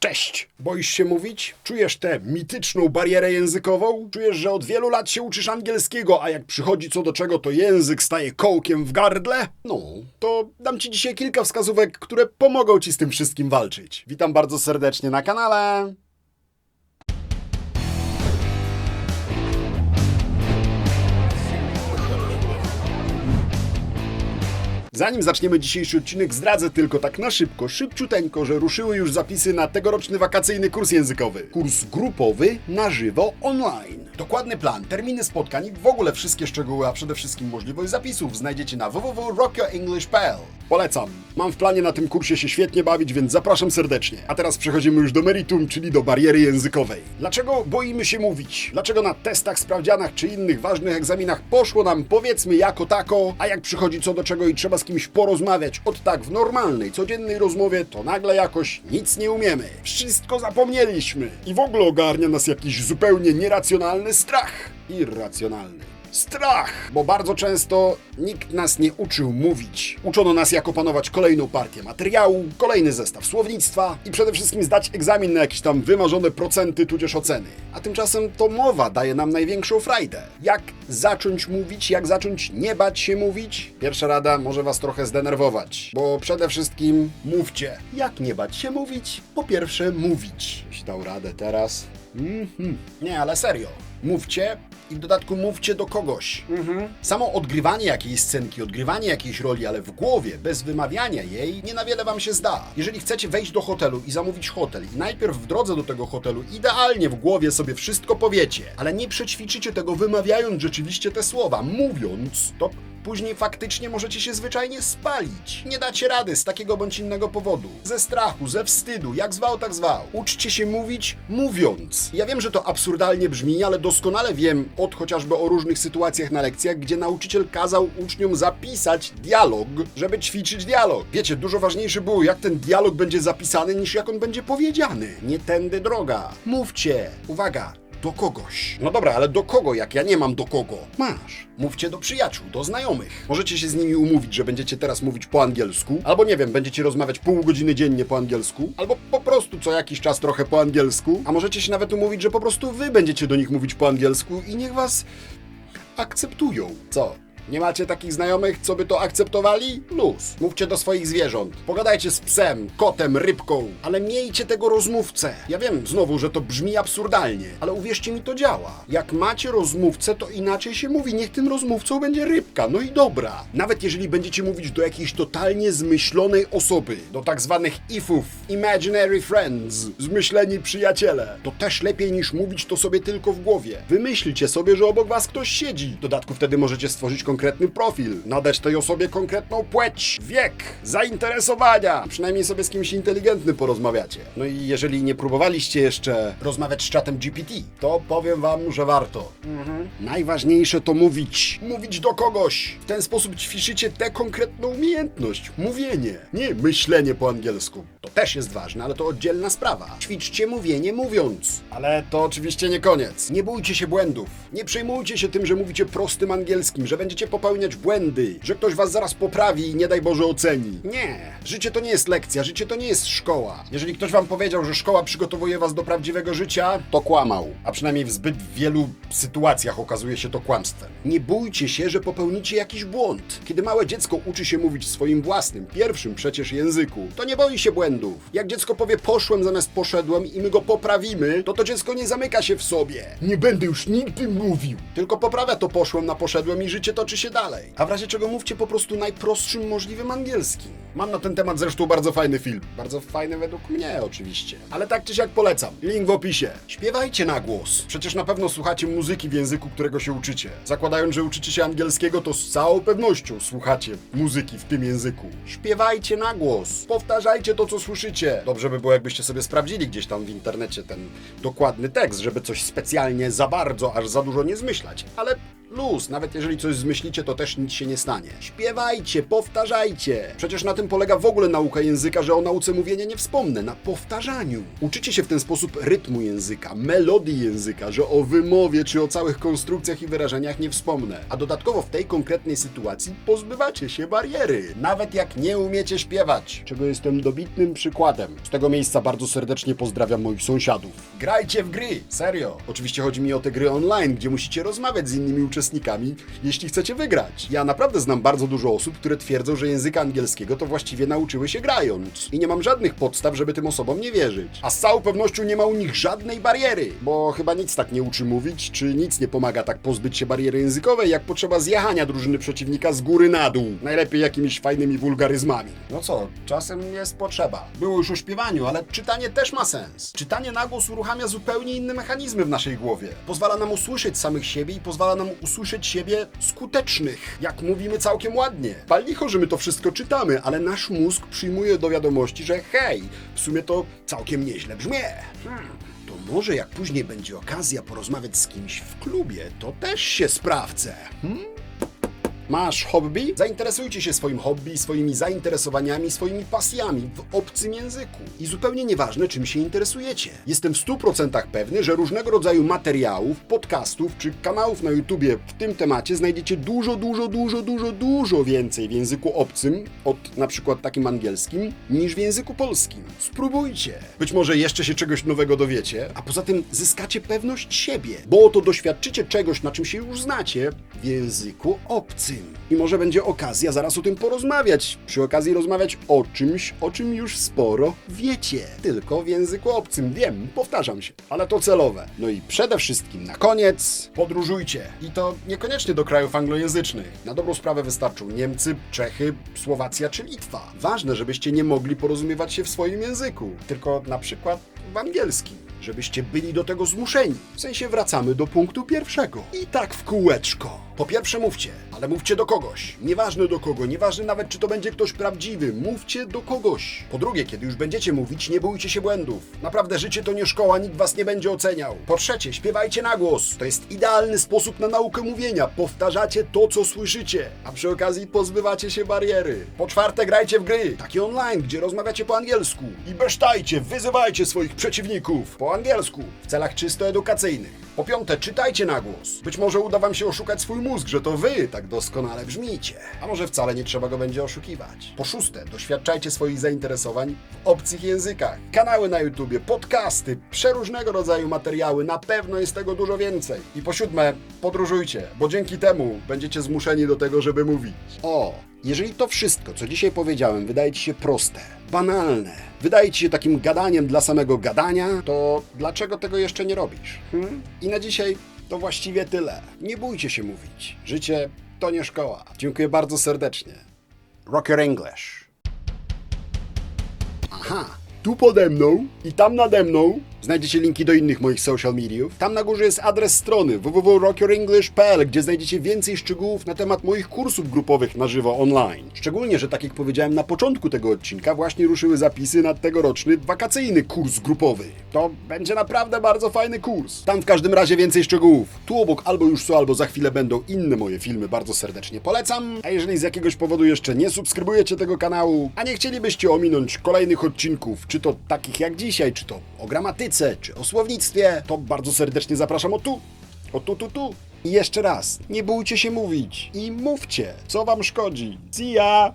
Cześć! Boisz się mówić? Czujesz tę mityczną barierę językową? Czujesz, że od wielu lat się uczysz angielskiego, a jak przychodzi co do czego, to język staje kołkiem w gardle? No, to dam ci dzisiaj kilka wskazówek, które pomogą ci z tym wszystkim walczyć. Witam bardzo serdecznie na kanale. Zanim zaczniemy dzisiejszy odcinek, zdradzę tylko tak na szybko, szybciuteńko, że ruszyły już zapisy na tegoroczny wakacyjny kurs językowy. Kurs grupowy, na żywo, online. Dokładny plan, terminy spotkań w ogóle wszystkie szczegóły, a przede wszystkim możliwość zapisów znajdziecie na www.rockyourenglish.pl. Polecam. Mam w planie na tym kursie się świetnie bawić, więc zapraszam serdecznie. A teraz przechodzimy już do meritum, czyli do bariery językowej. Dlaczego boimy się mówić? Dlaczego na testach, sprawdzianach czy innych ważnych egzaminach poszło nam powiedzmy jako tako, a jak przychodzi co do czego i trzeba z kimś porozmawiać od tak w normalnej, codziennej rozmowie, to nagle jakoś nic nie umiemy. Wszystko zapomnieliśmy. I w ogóle ogarnia nas jakiś zupełnie nieracjonalny strach. Irracjonalny. Strach! Bo bardzo często nikt nas nie uczył mówić. Uczono nas, jak opanować kolejną partię materiału, kolejny zestaw słownictwa i przede wszystkim zdać egzamin na jakieś tam wymarzone procenty tudzież oceny. A tymczasem to mowa daje nam największą frajdę. Jak zacząć mówić, jak zacząć nie bać się mówić? Pierwsza rada może was trochę zdenerwować, bo przede wszystkim mówcie. Jak nie bać się mówić? Po pierwsze mówić. Jeśli dał radę teraz. Mhm. Nie, ale serio. Mówcie i w dodatku mówcie do kogoś. Samo odgrywanie jakiejś scenki, odgrywanie jakiejś roli, ale w głowie, bez wymawiania jej, nie na wiele wam się zda. Jeżeli chcecie wejść do hotelu i zamówić hotel i najpierw w drodze do tego hotelu idealnie w głowie sobie wszystko powiecie, ale nie przećwiczycie tego wymawiając rzeczywiście te słowa, mówiąc, to Później faktycznie możecie się zwyczajnie spalić. Nie dacie rady z takiego bądź innego powodu. Ze strachu, ze wstydu, jak zwał, tak zwał. Uczcie się mówić mówiąc. Ja wiem, że to absurdalnie brzmi, ale doskonale wiem od chociażby o różnych sytuacjach na lekcjach, gdzie nauczyciel kazał uczniom zapisać dialog, żeby ćwiczyć dialog. Wiecie, dużo ważniejsze było, jak ten dialog będzie zapisany, niż jak on będzie powiedziany. Nie tędy droga. Mówcie. Uwaga, do kogoś. No dobra, ale do kogo, jak ja nie mam do kogo? Masz. Mówcie do przyjaciół, do znajomych. Możecie się z nimi umówić, że będziecie teraz mówić po angielsku, albo nie wiem, będziecie rozmawiać pół godziny dziennie po angielsku, albo po prostu co jakiś czas trochę po angielsku, a możecie się nawet umówić, że po prostu wy będziecie do nich mówić po angielsku i niech was akceptują. Co? Nie macie takich znajomych, co by to akceptowali? Luz. Mówcie do swoich zwierząt. Pogadajcie z psem, kotem, rybką, ale miejcie tego rozmówcę. Ja wiem znowu, że to brzmi absurdalnie, ale uwierzcie mi, to działa. Jak macie rozmówcę, to inaczej się mówi. Niech tym rozmówcą będzie rybka. No i dobra. Nawet jeżeli będziecie mówić do jakiejś totalnie zmyślonej osoby, do tak zwanych ifów, imaginary friends, zmyśleni przyjaciele, to też lepiej niż mówić to sobie tylko w głowie. Wymyślcie sobie, że obok was ktoś siedzi. W dodatku wtedy możecie stworzyć konkretny profil, nadać tej osobie konkretną płeć, wiek, zainteresowania. Przynajmniej sobie z kimś inteligentnym porozmawiacie. No i jeżeli nie próbowaliście jeszcze rozmawiać z czatem GPT, to powiem wam, że warto. Najważniejsze to mówić. Mówić do kogoś. W ten sposób ćwiczycie tę konkretną umiejętność. Mówienie, nie myślenie po angielsku. To też jest ważne, ale to oddzielna sprawa. Ćwiczcie mówienie mówiąc. Ale to oczywiście nie koniec. Nie bójcie się błędów. Nie przejmujcie się tym, że mówicie prostym angielskim, że będziecie popełniać błędy, że ktoś was zaraz poprawi i nie daj Boże oceni. Nie. Życie to nie jest lekcja, życie to nie jest szkoła. Jeżeli ktoś wam powiedział, że szkoła przygotowuje was do prawdziwego życia, to kłamał. A przynajmniej w zbyt wielu sytuacjach okazuje się to kłamstwem. Nie bójcie się, że popełnicie jakiś błąd. Kiedy małe dziecko uczy się mówić swoim własnym, pierwszym przecież języku, to nie boi się błędów. Jak dziecko powie poszłem zamiast poszedłem i my go poprawimy, to to dziecko nie zamyka się w sobie. Nie będę już nigdy mówił. Tylko poprawia to poszłem na poszedłem i życie toczy się dalej. A w razie czego mówcie po prostu najprostszym możliwym angielskim. Mam na ten temat zresztą bardzo fajny film. Bardzo fajny według mnie oczywiście. Ale tak czy siak polecam. Link w opisie. Śpiewajcie na głos. Przecież na pewno słuchacie muzyki w języku, którego się uczycie. Zakładając, że uczycie się angielskiego, to z całą pewnością słuchacie muzyki w tym języku. Śpiewajcie na głos. Powtarzajcie to, co słyszycie. Dobrze by było, jakbyście sobie sprawdzili gdzieś tam w internecie ten dokładny tekst, żeby coś specjalnie za bardzo, aż za dużo nie zmyślać. Ale Luz, nawet jeżeli coś zmyślicie, to też nic się nie stanie. Śpiewajcie, powtarzajcie. Przecież na tym polega w ogóle nauka języka, że o nauce mówienia nie wspomnę, na powtarzaniu. Uczycie się w ten sposób rytmu języka, melodii języka, że o wymowie czy o całych konstrukcjach i wyrażeniach nie wspomnę. A dodatkowo w tej konkretnej sytuacji pozbywacie się bariery, nawet jak nie umiecie śpiewać, czego jestem dobitnym przykładem. Z tego miejsca bardzo serdecznie pozdrawiam moich sąsiadów. Grajcie w gry, serio. Oczywiście chodzi mi o te gry online, gdzie musicie rozmawiać z innymi uczestnikami, jeśli chcecie wygrać. Ja naprawdę znam bardzo dużo osób, które twierdzą, że języka angielskiego to właściwie nauczyły się grając. I nie mam żadnych podstaw, żeby tym osobom nie wierzyć. A z całą pewnością nie ma u nich żadnej bariery, bo chyba nic tak nie uczy mówić, czy nic nie pomaga tak pozbyć się bariery językowej, jak potrzeba zjechania drużyny przeciwnika z góry na dół. Najlepiej jakimiś fajnymi wulgaryzmami. No co, czasem jest potrzeba. Było już o śpiewaniu, ale czytanie też ma sens. Czytanie na głos uruchamia zupełnie inne mechanizmy w naszej głowie. Pozwala nam usłyszeć samych siebie i pozwala nam usłyszeć siebie skutecznych, jak mówimy całkiem ładnie. Pal że my to wszystko czytamy, ale nasz mózg przyjmuje do wiadomości, że hej, w sumie to całkiem nieźle brzmie. Hmm. To może jak później będzie okazja porozmawiać z kimś w klubie, to też się sprawdzę. Hmm? Masz hobby? Zainteresujcie się swoim hobby, swoimi zainteresowaniami, swoimi pasjami w obcym języku. I zupełnie nieważne, czym się interesujecie. Jestem w 100% pewny, że różnego rodzaju materiałów, podcastów czy kanałów na YouTubie w tym temacie znajdziecie dużo, dużo, dużo, dużo, dużo więcej w języku obcym, od na przykład takim angielskim, niż w języku polskim. Spróbujcie. Być może jeszcze się czegoś nowego dowiecie, a poza tym zyskacie pewność siebie, bo oto doświadczycie czegoś, na czym się już znacie w języku obcym. I może będzie okazja zaraz o tym porozmawiać. Przy okazji rozmawiać o czymś, o czym już sporo wiecie. Tylko w języku obcym. Wiem, powtarzam się, ale to celowe. No i przede wszystkim na koniec podróżujcie. I to niekoniecznie do krajów anglojęzycznych. Na dobrą sprawę wystarczą Niemcy, Czechy, Słowacja czy Litwa. Ważne, żebyście nie mogli porozumiewać się w swoim języku, tylko na przykład w angielskim żebyście byli do tego zmuszeni. W sensie wracamy do punktu pierwszego. I tak w kółeczko. Po pierwsze mówcie, ale mówcie do kogoś. Nieważne do kogo, nieważne nawet czy to będzie ktoś prawdziwy, mówcie do kogoś. Po drugie, kiedy już będziecie mówić, nie bójcie się błędów. Naprawdę życie to nie szkoła, nikt was nie będzie oceniał. Po trzecie, śpiewajcie na głos. To jest idealny sposób na naukę mówienia. Powtarzacie to, co słyszycie, a przy okazji pozbywacie się bariery. Po czwarte, grajcie w gry, takie online, gdzie rozmawiacie po angielsku. I besztajcie, wyzywajcie swoich przeciwników po angielsku, w celach czysto edukacyjnych. Po piąte, czytajcie na głos. Być może uda wam się oszukać swój mózg, że to wy tak doskonale brzmicie. A może wcale nie trzeba go będzie oszukiwać. Po szóste, doświadczajcie swoich zainteresowań w obcych językach. Kanały na YouTubie, podcasty, przeróżnego rodzaju materiały, na pewno jest tego dużo więcej. I po siódme, podróżujcie, bo dzięki temu będziecie zmuszeni do tego, żeby mówić. O, jeżeli to wszystko, co dzisiaj powiedziałem, wydaje ci się proste, banalne, wydaje ci się takim gadaniem dla samego gadania, to dlaczego tego jeszcze nie robisz? Hmm? I na dzisiaj to właściwie tyle. Nie bójcie się mówić. Życie to nie szkoła. Dziękuję bardzo serdecznie. Rocker English. Aha, tu pode mną i tam nade mną znajdziecie linki do innych moich social mediów. Tam na górze jest adres strony www.rockerenglish.pl, gdzie znajdziecie więcej szczegółów na temat moich kursów grupowych na żywo online. Szczególnie, że tak jak powiedziałem na początku tego odcinka, właśnie ruszyły zapisy na tegoroczny wakacyjny kurs grupowy. To będzie naprawdę bardzo fajny kurs. Tam w każdym razie więcej szczegółów. Tu obok albo już są, albo za chwilę będą inne moje filmy, bardzo serdecznie polecam. A jeżeli z jakiegoś powodu jeszcze nie subskrybujecie tego kanału, a nie chcielibyście ominąć kolejnych odcinków, czy to takich jak dzisiaj, czy to o gramatyce, czy o słownictwie, to bardzo serdecznie zapraszam o tu, o tu, tu, tu. I jeszcze raz, nie bójcie się mówić i mówcie, co wam szkodzi. See ya!